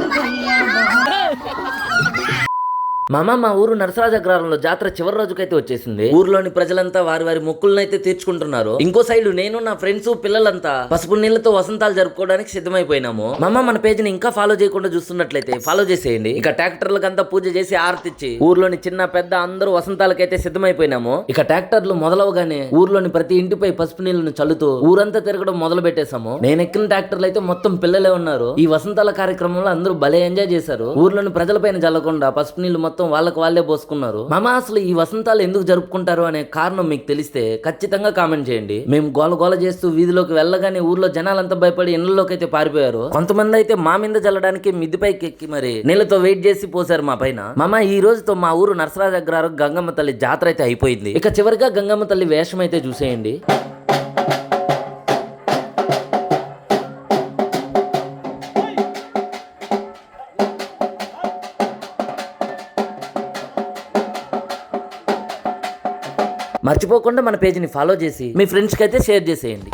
మామ మా ఊరు నరసరాజ అగ్రహారంలో జాతర చివరి రోజుకైతే వచ్చేసింది. ఊర్లోని ప్రజలంతా వారి వారి మొక్కులనైతే తీర్చుకుంటున్నారు. ఇంకో సైడ్ నేను నా ఫ్రెండ్స్ పిల్లలంతా పసుపు నీళ్ళతో వసంతాలు జరుపుకోవడానికి సిద్ధమైపోయినాము. మామ మన పేజీని ఇంకా ఫాలో చేయకుండా చూస్తున్నట్లయితే ఫాలో చేసేయండి. ఇక ట్రాక్టర్లకంతా పూజ చేసి ఆరతిచ్చి ఊర్లోని చిన్న పెద్ద అందరూ వసంతాలకైతే సిద్ధమైపోయినాము. ఇక ట్రాక్టర్లు మొదలవగానే ఊర్లోని ప్రతి ఇంటిపై పసుపు నీళ్ళను చల్లుతూ ఊరంతా తిరగడం మొదలు పెట్టేశాము నేను ఎక్కిన ట్రాక్టర్లు అయితే మొత్తం పిల్లలే ఉన్నారు. ఈ వసంతాల కార్యక్రమంలో అందరూ భలే ఎంజాయ్ చేశారు. ఊర్లోని ప్రజలపైన జల్లకుండా పసుపు నీళ్ళు మొత్తం మొత్తం వాళ్ళకి వాళ్ళే పోసుకున్నారు. మామ అసలు ఈ వసంతాలు ఎందుకు జరుపుకుంటారు అనే కారణం మీకు తెలిస్తే ఖచ్చితంగా కామెంట్ చేయండి. మేము గోల గోల చేస్తూ వీధిలోకి వెళ్ళగానే ఊర్లో జనాలంతా భయపడి ఇళ్ళలోకి అయితే పారిపోయారు. కొంతమంది అయితే మా మీద చల్లడానికి మిద్దిపైకి ఎక్కి మరి నీళ్ళతో వెయిట్ చేసి పోసారు మా పైన. మామ ఈ రోజుతో మా ఊరు నరసరాజ అగ్రహారం గంగమ్మ తల్లి జాతర అయితే అయిపోయింది. ఇక చివరిగా గంగమ్మ తల్లి వేషం అయితే చూసేయండి. మర్చిపోకుండా మన పేజీని ఫాలో చేసి మీ ఫ్రెండ్స్కి అయితే షేర్ చేసేయండి.